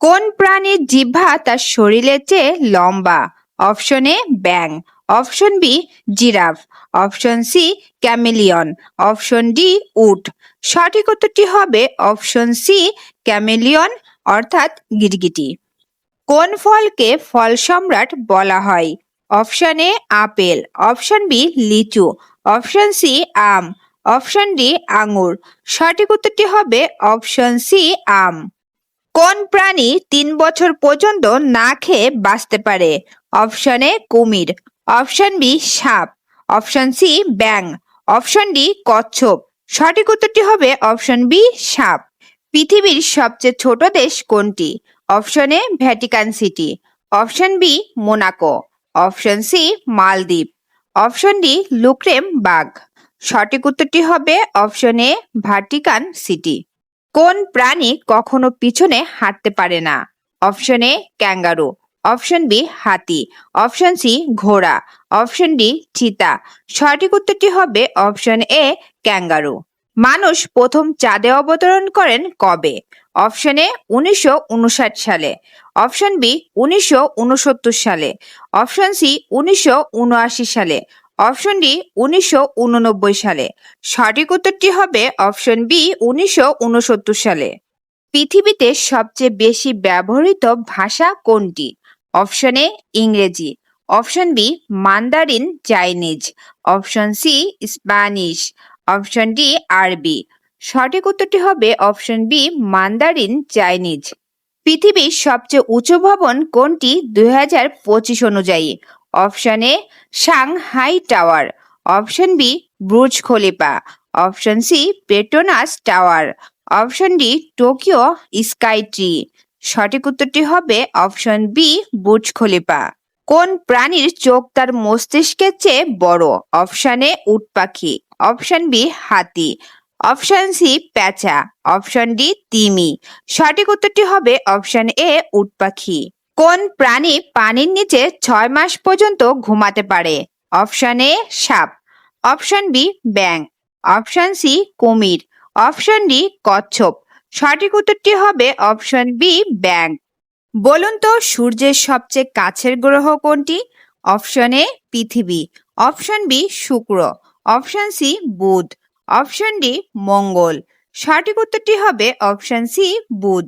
কোন প্রাণীর জিহ্বা তার শরীরের চেয়ে লম্বা? Option A bang option B, giraffe. Option C, chameleon. Option D, উট। সঠিক উত্তরটি হবে অপশন সি, ক্যামেলিয়ন, অর্থাৎ গিরগিটি। কোন ফলকে ফল সম্রাট বলা হয়? Option A, apple. Option B, লিচু। অপশন সি, আম। অপশন ডি, আঙুর। সঠিক উত্তরটি হবে অপশন সি, আম। কোন প্রাণী তিন বছর পর্যন্ত না খেয়ে বাঁচতে পারে? অপশন এ কুমির, অপশন বি সাপ, অপশন সি ব্যাং অপশন ডি কচ্ছপ। সঠিক উত্তরটি হবে অপশন বি সাপ। পৃথিবীর সবচেয়ে ছোট দেশ কোনটি? Option A Vatican City, option B Monaco, option C মালদ্বীপ, অপশন ডি লুক্রেম বাগ সঠিক উত্তরটি হবে অপশন এ ভাটিকান সিটি। কোন প্রাণী কখনো পিছনে হাঁটতে পারে না? Option A, kangaroo. Option B, হাতি। অপশন সি, ঘোড়া। অপশন ডি, চিতা। সঠিক উত্তরটি হবে অপশন এ, ক্যাঙ্গারু। মানুষ প্রথম চাঁদে অবতরণ করেন কবে? অপশন এ, উনিশশো উনষাট সালে। অপশন বি, উনিশশো উনসত্তর সালে। অপশন সি, উনিশশো উনআশি সালে। অপশন ডি উনিশশো উননব্বই সালে। সঠিক উত্তরটি হবে অপশন বি উনিশশো উনসত্তর সালে। পৃথিবীতে সবচেয়ে বেশি ব্যবহৃত ভাষা কোনটি? অপশন এ ইংরেজি, option B Mandarin Chinese, option C Spanish, option D আরবি। সঠিক উত্তরটি হবে অপশন বি মান্দারিন চাইনিজ। পৃথিবীর সবচেয়ে উঁচু ভবন কোনটি? দুই হাজার পঁচিশ অনুযায়ী। Option A Shanghai Tower option B Burj Khalifa option C Petronas Tower option D Tokyo Skytree সঠিক উত্তরটি হবে অপশন বি বুর্জ খলিফা। কোন প্রাণীর চোখ তার মস্তিষ্কের চেয়ে বড়? অপশন এ উট পাখি। অপশন বি হাতি। অপশন সি প্যাঁচা। অপশন ডি তিমি। সঠিক উত্তরটি হবে অপশন এ উট পাখি। কোন প্রাণী পানির নিচে ছয় মাস পর্যন্ত ঘুমাতে পারে? অপশন এ, সাপ। অপশন বি ব্যাং অপশন সি, কুমির। অপশন ডি, কচ্ছপ। সঠিক উত্তরটি হবে অপশন বি ব্যাং বলুন তো সূর্যের সবচেয়ে কাছের গ্রহ কোনটি? অপশন এ, পৃথিবী। অপশন বি, শুক্র। অপশন সি, বুধ। অপশন ডি, মঙ্গল। সঠিক উত্তরটি হবে অপশন সি, বুধ।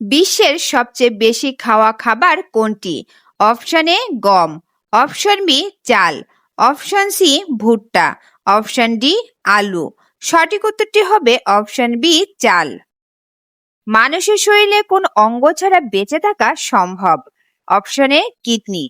বিশ্বের সবচেয়ে বেশি খাওয়া খাবার কোনটি? অপশন এ গম, অপশন বি চাল, অপশন সি ভুট্টা, অপশন ডি আলু। সঠিক উত্তরটি হবে অপশন বি চাল। মানুষের শরীরে কোন অঙ্গ ছাড়া বেঁচে থাকা সম্ভব? Option A kidney,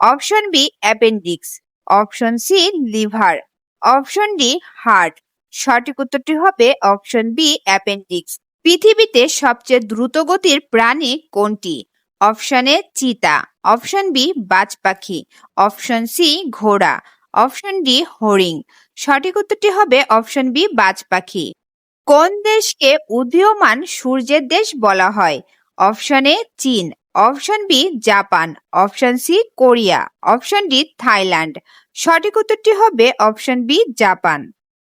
option B appendix, option C liver, option D heart. সঠিক উত্তরটি হবে অপশন বি অ্যাপেন্ডিক্স। পৃথিবীতে সবচেয়ে দ্রুত গতির প্রাণী কোনটি? অপশন এ, চিতা। অপশন বি বাজ পাখি অপশন সি, ঘোড়া। অপশন ডি হরিং সঠিক উত্তরটি হবে অপশন বি বাজ পাখি কোন দেশকে উদীয়মান সূর্যের দেশ বলা হয়? অপশন এ, চীন। Option B, Japan. Option C, Korea. Option D, Thailand. সঠিক উত্তরটি হবে অপশন বি, জাপান।